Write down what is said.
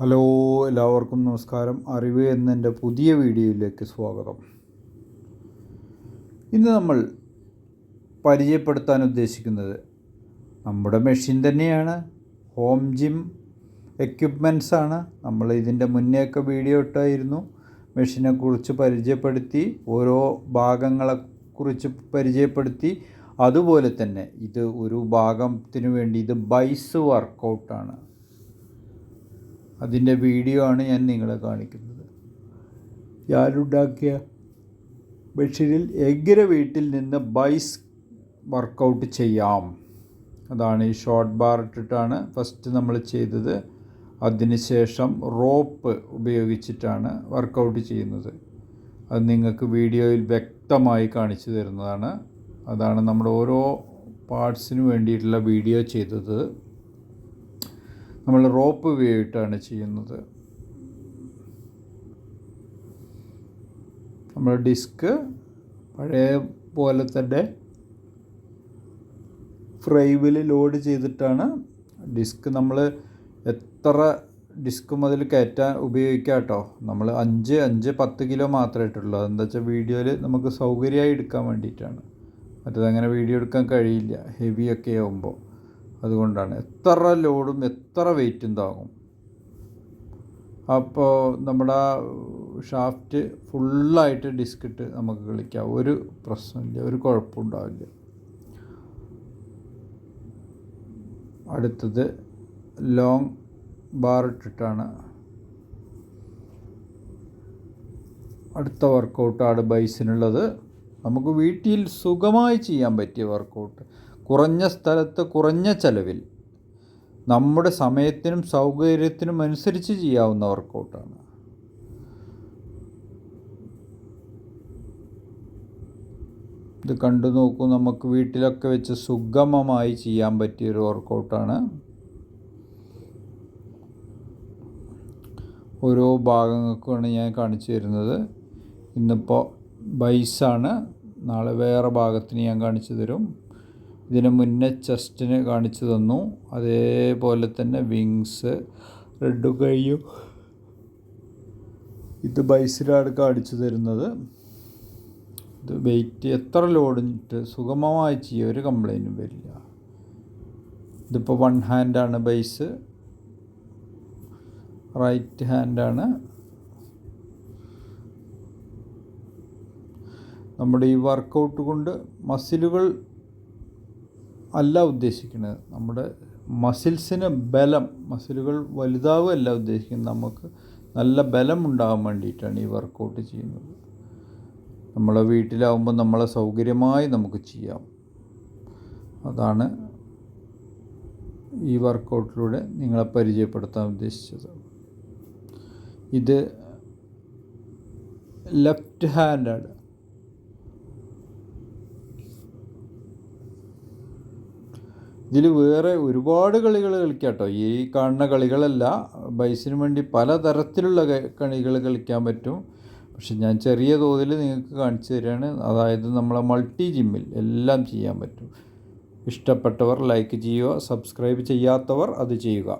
Hello എല്ലാവർക്കും നമസ്കാരം. അറിവ് എന്നെന്റെ പുതിയ വീഡിയോയിലേക്ക് സ്വാഗതം. ഇന്ന് നമ്മൾ പരിചയപ്പെടുത്താൻ ഉദ്ദേശിക്കുന്നത് നമ്മുടെ മെഷീൻ തന്നെയാണ്. ഹോം ജിം എക്യുപ്മെന്റ്സ് ആണ്. നമ്മൾ ഇതിന്റെ മുന്നേയൊക്കെ വീഡിയോ ഇട്ടായിരുന്നു. മെഷീനെക്കുറിച്ച് പരിചയപ്പെടുത്തി ഓരോ ഭാഗങ്ങളെക്കുറിച്ച് പരിചയപ്പെടുത്തി. അതുപോലെ തന്നെ ഇത് ഒരു ഭാഗത്തിന് വേണ്ടി ഇത് ബൈസ് വർക്കൗട്ടാണ്. അതിന്റെ വീഡിയോ ആണ് ഞാൻ നിങ്ങളെ കാണിക്കുന്നത്. ഞാനുണ്ടാക്കിയ ബഷീരിൽ എങ്ങനെ വീട്ടിൽ നിന്ന് ബൈസ് വർക്കൗട്ട് ചെയ്യാം. അതാണ് ഈ ഷോർട്ട് ബാർ ഇട്ടിട്ടാണ് ഫസ്റ്റ് നമ്മൾ ചെയ്തത്. അതിനുശേഷം റോപ്പ് ഉപയോഗിച്ചിട്ടാണ് വർക്കൗട്ട് ചെയ്യുന്നത്. അത് നിങ്ങൾക്ക് വീഡിയോയിൽ വ്യക്തമായി കാണിച്ചു തരുന്നതാണ്. അതാണ് നമ്മുടെ ഓരോ പാർട്സിനു വേണ്ടിയിട്ടുള്ള വീഡിയോ ചെയ്തത്. നമ്മൾ റോപ്പ് ഉപയോഗിച്ചിട്ടാണ് ചെയ്യുന്നത്. നമ്മൾ ഡിസ്ക് പഴയ പോലെ തന്നെ ഫ്രൈവിൽ ലോഡ് ചെയ്തിട്ടാണ് ഡിസ്ക് നമ്മൾ എത്ര ഡിസ്ക് മുതൽ കയറ്റാൻ ഉപയോഗിക്കാം കേട്ടോ. നമ്മൾ അഞ്ച് അഞ്ച് പത്ത് കിലോ മാത്രമേ ഇട്ടുള്ളൂ. അതെന്താ വെച്ചാൽ വീഡിയോയിൽ നമുക്ക് സൗകര്യമായി എടുക്കാൻ വേണ്ടിയിട്ടാണ്. മറ്റേതങ്ങനെ വീഡിയോ എടുക്കാൻ കഴിയില്ല. ഹെവിയൊക്കെ ആകുമ്പോൾ അതുകൊണ്ടാണ്. എത്ര ലോഡും എത്ര വെയിറ്റും താങ്ങും. അപ്പോൾ നമ്മുടെ ഷാഫ്റ്റ് ഫുള്ളായിട്ട് ഡിസ്ക് ഇട്ട് നമുക്ക് കളിക്കാം. ഒരു പ്രശ്നമില്ല ഒരു കുഴപ്പമുണ്ടാവില്ല അടുത്തത് ലോങ് ബാർ ഇട്ടിട്ടാണ്. അടുത്ത വർക്കൗട്ടാണ് ബൈസിനുള്ളത്. നമുക്ക് വീട്ടിൽ സുഖമായി ചെയ്യാൻ പറ്റിയ വർക്കൗട്ട്. കുറഞ്ഞ സ്ഥലത്ത് കുറഞ്ഞ ചെലവിൽ നമ്മുടെ സമയത്തിനും സൗകര്യത്തിനും അനുസരിച്ച് ചെയ്യാവുന്ന വർക്കൗട്ടാണ്. ഇത് കണ്ടു നോക്കൂ നമുക്ക് വീട്ടിലൊക്കെ വെച്ച് സുഗമമായി ചെയ്യാൻ പറ്റിയൊരു വർക്കൗട്ടാണ്. ഓരോ ഭാഗങ്ങൾക്കുമാണ് ഞാൻ കാണിച്ചു തരുന്നത്. ഇന്നിപ്പോൾ ബൈസാണ്. നാളെ വേറെ ഭാഗത്തിന് ഞാൻ കാണിച്ചു തരും. ഇതിന് മുന്നേ ചെസ്റ്റിന് കാണിച്ചു തന്നു. അതേപോലെ തന്നെ വിങ്സ് റെഡ് കൈയും ഇത് ബൈസിലാണ് കാണിച്ചു തരുന്നത്. ഇത് വെയിറ്റ് എത്ര ലോഡിട്ട് സുഗമമായി ചെയ്യുക ഒരു കംപ്ലൈന്റും വരില്ല. ഇതിപ്പോൾ വൺ ഹാൻഡാണ് ബൈസ് റൈറ്റ് ഹാൻഡാണ് നമ്മുടെ ഈ വർക്കൗട്ട് കൊണ്ട് മസിലുകൾ അല്ല ഉദ്ദേശിക്കുന്നത്. നമ്മുടെ മസിൽസിന് ബലം മസിലുകൾ വലുതാവുകയല്ല ഉദ്ദേശിക്കുന്നത്. നമുക്ക് നല്ല ബലം ഉണ്ടാകാൻ വേണ്ടിയിട്ടാണ് ഈ വർക്കൗട്ട് ചെയ്യുന്നത്. നമ്മളെ വീട്ടിലാവുമ്പോൾ നമ്മളെ സൗകര്യമായി നമുക്ക് ചെയ്യാം. അതാണ് ഈ വർക്കൗട്ടിലൂടെ നിങ്ങളെ പരിചയപ്പെടുത്താൻ ഉദ്ദേശിച്ചത്. ഇത് ലെഫ്റ്റ് ഹാൻഡാണ്. ഇതിൽ വേറെ ഒരുപാട് കളികൾ കളിക്കാം കേട്ടോ ഈ കാണുന്ന കളികളല്ല ബൈസിന് വേണ്ടി പലതരത്തിലുള്ള കളികൾ കളിക്കാൻ പറ്റും. പക്ഷെ ഞാൻ ചെറിയ തോതിൽ നിങ്ങൾക്ക് കാണിച്ചു തരികയാണ് അതായത് നമ്മളെ മൾട്ടി ജിമ്മിൽ എല്ലാം ചെയ്യാൻ പറ്റും. ഇഷ്ടപ്പെട്ടവർ ലൈക്ക് ചെയ്യുക സബ്സ്ക്രൈബ് ചെയ്യാത്തവർ അത് ചെയ്യുക.